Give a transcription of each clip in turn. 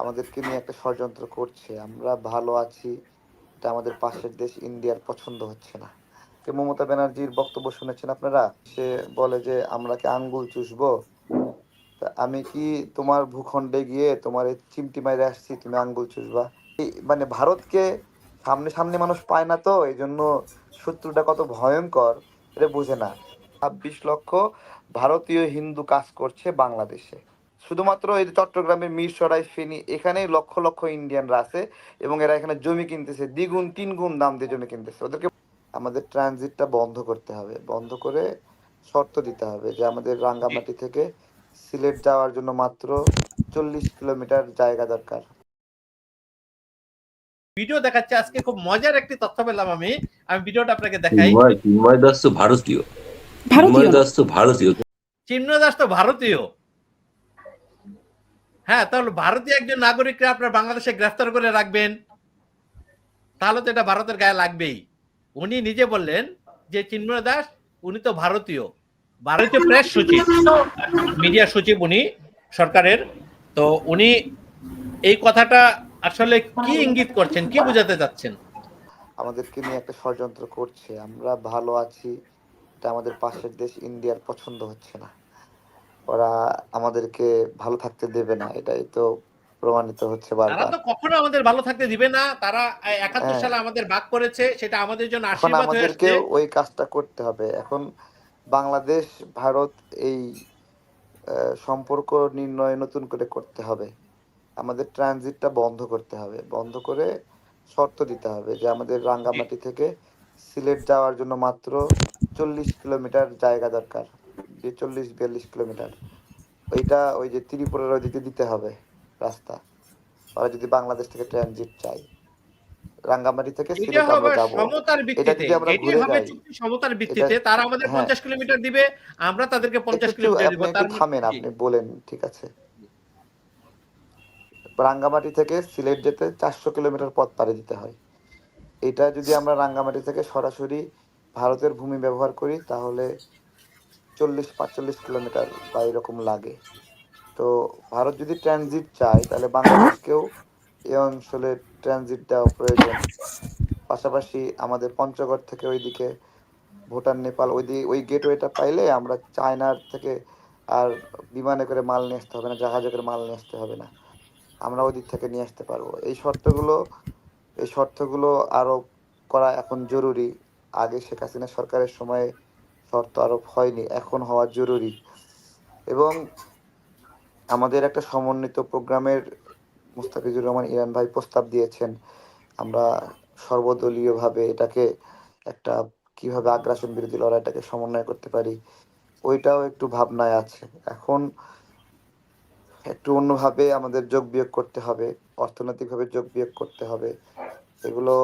আমাদেরকে নিয়ে একটা ষড়যন্ত্র করছে। আমরা ভালো আছি, এটা আমাদের পাশের দেশ ইন্ডিয়ার পছন্দ হচ্ছে না। মমতা ব্যানার্জির বক্তব্য শুনেছেন আপনারা? সে বলে যে, আমরা কি আঙ্গুল চুষবো? আমি কি তোমার ভূখণ্ডে গিয়ে তোমার চিমটি মাইরে আসছি, তুমি আঙ্গুল চুষবা? মানে ভারতকে সামনে সামনে মানুষ পায় না তো, এই জন্য শত্রুটা কত ভয়ঙ্কর, এটা বোঝে না। ছাব্বিশ লক্ষ ভারতীয় হিন্দু কাজ করছে বাংলাদেশে। শুধুমাত্র এই যে চট্টগ্রামের মিরসরাই ফেনি এখানেই লক্ষ লক্ষ ইন্ডিয়ানরা আছে এবং এরা এখানে জমি কিনতেছে দ্বিগুণ তিন গুণ দাম দিয়ে জমি কিনতেছে। ওদেরকে আমাদের ট্রানজিটটা বন্ধ করতে হবে। বন্ধ করে শর্ত দিতে হবে যে আমাদের রাঙ্গামাটি থেকে সিলেট যাওয়ার জন্য মাত্র চল্লিশ কিলোমিটার জায়গা দরকার। ভিডিও দেখাচ্ছে আজকে খুব মজার একটি তথ্য পেলাম আমি। আমি ভিডিওটা আপনাকে দেখাই। চিন্ময় চিন্ময় দাস তো ভারতীয়। ভারতীয়? চিন্ময় দাস তো ভারতীয়। চিহ্ন দাস তো ভারতীয়। হ্যাঁ তাহলে ভারতীয় একজন নাগরিককে আপনার বাংলাদেশে গ্রেফতার করে রাখবেন। তাহলে তো এটা ভারতের গায়ে লাগবেই। উনি নিজে বললেন যে চিন্ময় দাস, উনি তো ভারতীয়। ভারতীয় প্রেস সচিব মিডিয়া সচিব উনি সরকারের। তো উনি এই কথাটা আসলে কি ইঙ্গিত করছেন, কি বোঝাতে চাচ্ছেন? আমাদেরকে নিয়ে একটা ষড়যন্ত্র করছে। আমরা ভালো আছি, এটা আমাদের পাশের দেশ ইন্ডিয়ার পছন্দ হচ্ছে না। ওরা আমাদেরকে ভালো থাকতে দেবে না এটাই তো প্রমাণিত হচ্ছে তারা তো কখনো আমাদের ভালো থাকতে দিবে না তারা একাত্তর হ্যাঁ। সালে আমাদের ভাগ করেছে সেটা আমাদের জন্য আশীর্বাদ হয়ে আমাদেরকে ওই কাজটা করতে হবে। এখন বাংলাদেশ ভারত এই সম্পর্ক নির্ণয় নতুন করে করতে হবে। আমাদের ট্রানজিটটা বন্ধ করতে হবে। বন্ধ করে শর্ত দিতে হবে যে আমাদের রাঙ্গামাটি থেকে সিলেট যাওয়ার জন্য মাত্র চল্লিশ কিলোমিটার জায়গা দরকার। যে চল্লিশ বিয়াল্লিশ কিলোমিটার ওইটা ওই যে ত্রিপুরার ওইদিকে দিতে হবে রাস্তা। ওরা যদি বাংলাদেশ থেকে ট্রানজিট চাই রাঙ্গামাটি থেকে সিলেট আমরা যাব। সমতার ভিত্তিতে। এটি হবে চুক্তি সমতার ভিত্তিতে। তারা আমাদের হ্যাঁ। পঞ্চাশ কিলোমিটার দিবে আমরা তাদেরকে পঞ্চাশ একটু কিলোমিটার দিব। তার থামেন আপনি বলেন ঠিক আছে? রাঙ্গামাটি থেকে সিলেট যেতে চারশো কিলোমিটার পথ পাড়ি দিতে হয়। এটা যদি আমরা রাঙ্গামাটি থেকে সরাসরি ভারতের ভূমি ব্যবহার করি তাহলে চল্লিশ, পাঁচচল্লিশ কিলোমিটার বা এরকম লাগে। তো ভারত যদি ট্রানজিট চায়, তাহলে বাংলাদেশকেও এই অঞ্চলে ট্রানজিট দেওয়া প্রয়োজন। পাশাপাশি আমাদের পঞ্চগড় থেকে ওইদিকে ভুটান, নেপাল ওই ওই গেটওয়েটা পাইলে আমরা চায়নার থেকে আর বিমানে করে মাল নিয়ে আসতে হবে না, জাহাজে করে মাল নিয়ে আসতে হবে না। আমরা ওই দিক থেকে নিয়ে আসতে পারব। এই শর্তগুলো এই শর্তগুলো আরোপ করা এখন জরুরি। আগে শেখ হাসিনা সরকারের সময়ে শর্ত আরোপ হয়নি, এখন হওয়া জরুরি। এবং আমাদের একটা সমন্বিত প্রোগ্রামের মুস্তাফিজুর রহমান ইরান ভাই প্রস্তাব দিয়েছেন, আমরা সর্বদলীয়ভাবে এটাকে একটা কীভাবে আগ্রাসন বিরোধী লড়াইটাকে সমন্বয় করতে পারি, ওইটাও একটু ভাবনায় আছে। এখন একটু অন্যভাবে আমাদের যোগ বিয়োগ করতে হবে, অর্থনৈতিকভাবে যোগ বিয়োগ করতে হবে, এগুলো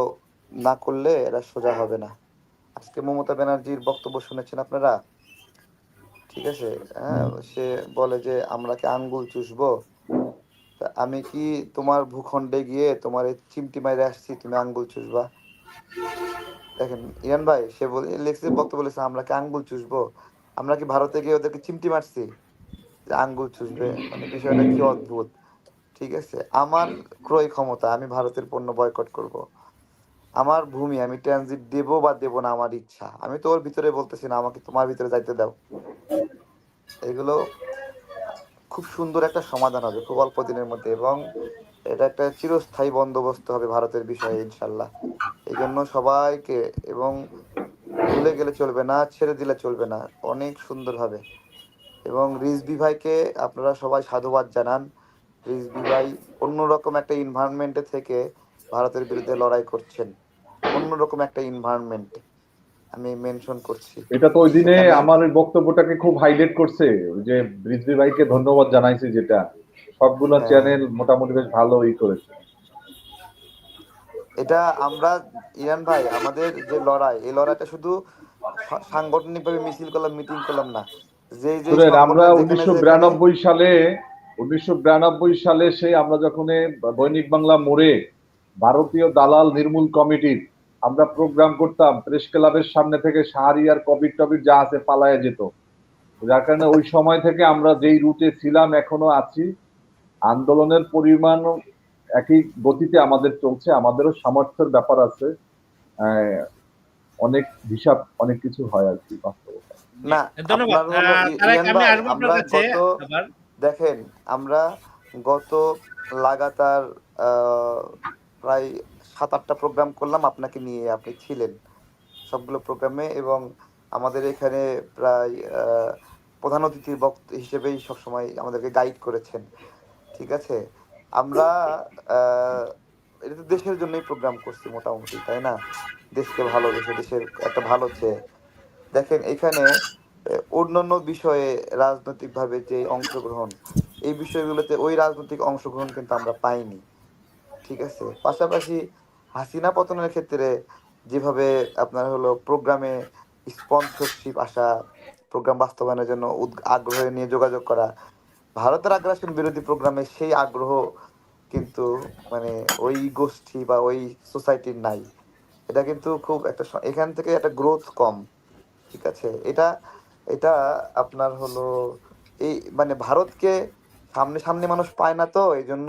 না করলে এরা সোজা হবে না। আজকে মমতা ব্যানার্জির বক্তব্য শুনেছেন আপনারা? ঠিক আছে? হ্যাঁ সে বলে যে আমরা কি আঙ্গুল চুষবো? আমি কি তোমার ভূখণ্ডে গিয়ে তোমার এই চিমটি মাইরে আসছি তুমি আঙ্গুল চুষবা? দেখেন ইরান ভাই সে বলে লেখছে বক্তব্য বলেছে আমরা কি আঙ্গুল চুষবো? আমরা কি ভারতে গিয়ে ওদেরকে চিমটি মারছি? যে আঙ্গুল চুষবে মানে বিষয়টা কি অদ্ভুত। ঠিক আছে? আমার ক্রয় ক্ষমতা আমি ভারতের পণ্য বয়কট করব। আমার ভূমি, আমি ট্রানজিট দেব বা দেব না আমার ইচ্ছা? আমি তো ওর ভিতরে বলতেছি না, আমাকে তোমার ভিতরে যাইতে দাও। এগুলো খুব সুন্দর একটা সমাধান হবে খুব অল্প দিনের মধ্যে এবং এটা একটা চিরস্থায়ী বন্দোবস্ত হবে ভারতের বিষয়ে, ইনশাল্লাহ। এই জন্য সবাইকে এবং ভুলে গেলে চলবে না, ছেড়ে দিলে চলবে না, অনেক সুন্দর হবে। এবং রিজবি ভাইকে আপনারা সবাই সাধুবাদ জানান। রিজবি ভাই অন্যরকম একটা ইনভায়রনমেন্টে থেকে ভারতের বিরুদ্ধে লড়াই করছেন। অন্যরকম একটা ইনভায়রনমেন্টে আমি মেনশন করছি। এটা তো ওই দিনে আমার বক্তব্যটাকে খুব হাইলাইট করছে যে রিজভি ভাইকে ধন্যবাদ জানাইছি যেটা। সবগুলো। চ্যানেল মোটামুটি বেশ ভালো ই করেছে। এটা আমরা ইরান ভাই আমাদের যে লড়াই এই লড়াইটা শুধু সাংগঠনিক ভাবে মিছিল করলাম মিটিং করলাম না। যে যে আমরা উনিশশো সালে উনিশশো বিরানব্বই সালে সেই আমরা যখন এ দৈনিক বাংলা মোড়ে ভারতীয় দালাল নির্মূল কমিটির। আমরা প্রোগ্রাম করতাম প্রেস ক্লাবের সামনে থেকে শাহরিয়ার কবির টবির যা আছে পালায় যেত। যার কারণে ওই সময় থেকে আমরা যেই রুটে ছিলাম এখনও আছি। আন্দোলনের পরিমাণ একই গতিতে আমাদের চলছে আমাদেরও সামর্থ্যের ব্যাপার আছে। আহ, অনেক হিসাব অনেক কিছু হয় আর কি বাস্তবতা। না আমরা দেখেন আমরা গত লাগাতার আহ, প্রায় সাত, আটটা প্রোগ্রাম করলাম, আপনাকে নিয়ে আপনি ছিলেন। সবগুলো প্রোগ্রামে এবং আমাদের এখানে প্রায় প্রধান অতিথি বক্ত হিসেবেই সবসময় আমাদেরকে গাইড করেছেন। ঠিক আছে? আমরা এটা তো দেশের জন্যই প্রোগ্রাম করছি মোটামুটি, তাই না? দেশকে ভালো ভালোবেসে দেশের একটা ভালো চেয়ে দেখেন, এখানে অন্যান্য বিষয়ে রাজনৈতিকভাবে যে অংশগ্রহণ, এই বিষয়গুলোতে ওই রাজনৈতিক অংশগ্রহণ কিন্তু আমরা পাইনি। ঠিক আছে? পাশাপাশি হাসিনা পতনের ক্ষেত্রে যেভাবে আপনার হলো প্রোগ্রামে স্পন্সরশিপ আসা, প্রোগ্রাম বাস্তবায়নের জন্য আগ্রহ নিয়ে যোগাযোগ করা, ভারতের আগ্রাসন বিরোধী প্রোগ্রামে সেই আগ্রহ কিন্তু মানে ওই গোষ্ঠী বা ওই সোসাইটির নাই। এটা কিন্তু খুব একটা এখান থেকে একটা গ্রোথ কম, ঠিক আছে? এটা এটা আপনার হলো এই মানে ভারতকে সামনে সামনে মানুষ পায় না তো এই জন্য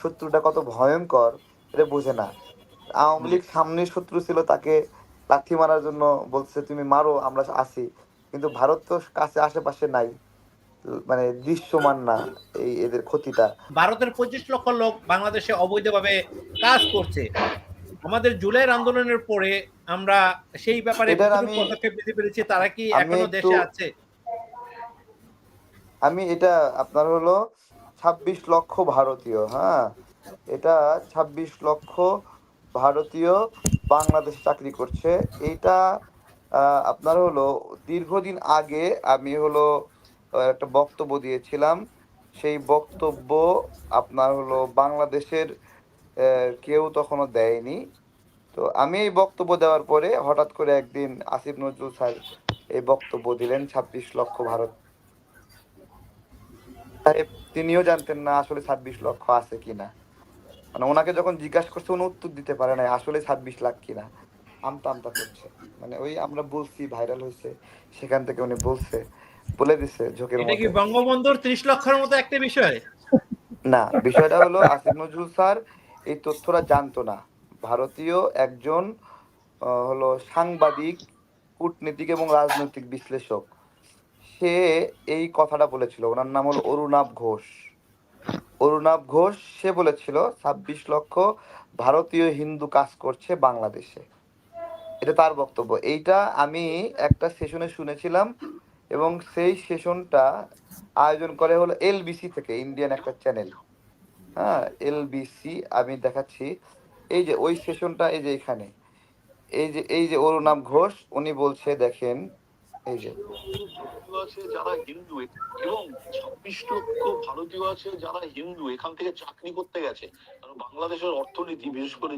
শত্রুটা কত ভয়ঙ্কর এটা বোঝে না। আওয়ামী লীগ সামনে শত্রু ছিল তাকে লাথি মারার জন্য বলছে তুমি মারো আমরা আছি। কিন্তু ভারত তো কাছে আশেপাশে নাই মানে দৃশ্যমান না এই এদের ক্ষতিটা। ভারতের পঁচিশ লক্ষ লোক বাংলাদেশে অবৈধভাবে কাজ করছে। আমাদের জুলাইয়ের আন্দোলনের পরে আমরা সেই ব্যাপারে পদক্ষেপ নিতে পেরেছি তারা কি এখনও দেশে আছে? আমি এটা আপনার হলো ছাব্বিশ লক্ষ ভারতীয় হ্যাঁ? এটা ছাব্বিশ লক্ষ ভারতীয় বাংলাদেশ চাকরি করছে। আহ, আপনার হলো দীর্ঘদিন আগে আমি হলো একটা বক্তব্য দিয়েছিলাম। সেই বক্তব্য আপনার হলো বাংলাদেশের কেউ তখনও দেয়নি। তো আমি এই বক্তব্য দেওয়ার পরে হঠাৎ করে একদিন আসিফ নজরুল স্যার এই বক্তব্য দিলেন ছাব্বিশ লক্ষ ভারত সাহেব তিনিও জানতেন না আসলে ছাব্বিশ লক্ষ আছে কিনা মানে ওনাকে যখন জিজ্ঞাসা করছে উনি উত্তর দিতে পারে না আসলে ছাব্বিশ লাখ কিনা আমতা আমতা করছে। মানে ওই আমরা বলছি ভাইরাল হয়েছে সেখান থেকে উনি বলছে বলে দিছে ঝোঁকের এটা কি বঙ্গবন্ধুর ত্রিশ লক্ষের মতো একটা বিষয়? না বিষয়টা হলো আসিফ নজরুল স্যার এই তথ্যটা জানতো না। ভারতীয় একজন হলো সাংবাদিক কূটনীতিক এবং রাজনৈতিক বিশ্লেষক। সে এই কথাটা বলেছিল? ওনার নাম হলো অরুণাভ ঘোষ। অরুণাভ ঘোষ সে বলেছিল ছাব্বিশ লক্ষ ভারতীয় হিন্দু কাজ করছে বাংলাদেশে। এটা তার বক্তব্য। এইটা আমি একটা সেশনে শুনেছিলাম এবং সেই সেশনটা আয়োজন করে হলো এলবিসি থেকে ইন্ডিয়ান একটা চ্যানেল। হ্যাঁ এলবিসি আমি দেখাচ্ছি। এই যে ওই সেশনটা এই যে এখানে। এই যে এই যে অরুণাভ ঘোষ উনি বলছে দেখেন এই যে। আছে যারা হিন্দু এবং ছাব্বিশ লক্ষ ভারতীয় আছে যারা হিন্দু এখান থেকে চাকরি করতে গেছে। কারণ বাংলাদেশের অর্থনীতি বিশেষ করে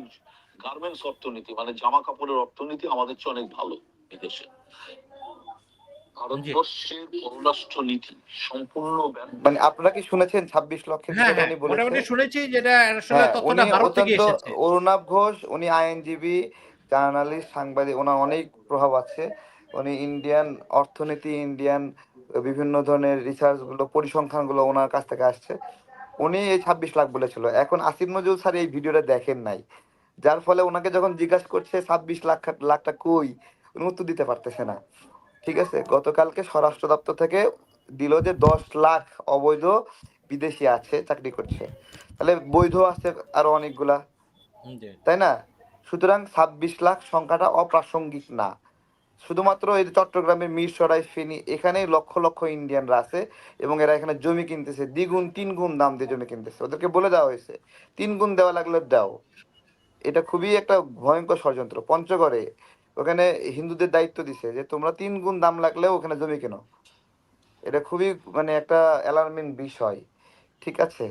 গার্মেন্টস অর্থনীতি মানে জামা কাপড়ের অর্থনীতি আমাদের চেয়ে অনেক ভালো বিদেশে। ভারতবর্ষের পররাষ্ট্র নীতি সম্পূর্ণ মানে আপনারা কি শুনেছেন ছাব্বিশ লক্ষের হ্যাঁ হ্যাঁ উনি মোটামুটি বলেছেন শুনেছি যেটা আসলে হ্যাঁ অরুণাভ ঘোষ উনি আইনজীবী জার্নালিস্ট সাংবাদিক ওনার অনেক প্রভাব আছে। উনি ইন্ডিয়ান অর্থনীতি ইন্ডিয়ান বিভিন্ন ধরনের রিসার্চগুলো পরিসংখ্যানগুলো ওনার কাছ থেকে আসছে। উনি এই ছাব্বিশ লাখ বলেছিল। এখন আসিফ নজরুল স্যার এই ভিডিওটা দেখেন নাই। যার ফলে ওনাকে যখন জিজ্ঞাসা করছে ছাব্বিশ লাখ লাখটা কই? উনি উত্তর দিতে পারতেছে না। ঠিক আছে? গতকালকে স্বরাষ্ট্র দপ্তর থেকে দিল যে দশ লাখ অবৈধ বিদেশি আছে চাকরি করছে। তাহলে বৈধ আছে আরও অনেকগুলা। তাই না? সুতরাং ছাব্বিশ লাখ সংখ্যাটা অপ্রাসঙ্গিক না। শুধুমাত্র এই চট্টগ্রামের মিরসরাই, ফেনী, এখানেই লক্ষ লক্ষ ইন্ডিয়ানরা আছে এবং এরা এখানে জমি কিনতেছে, দ্বিগুণ তিন গুণ দাম দিয়ে জমি কিনতেছে। ওদেরকে বলে দেওয়া হয়েছে তিন গুণ দেওয়া লাগলে দাও। এটা খুবই একটা ভয়ঙ্কর ষড়যন্ত্র। পঞ্চগড়ে ওখানে হিন্দুদের দায়িত্ব দিছে যে, তোমরা তিন গুণ দাম লাগলেও ওখানে জমি কেনো। এটা খুবই মানে একটা অ্যালার্মিং বিষয়। ঠিক আছে?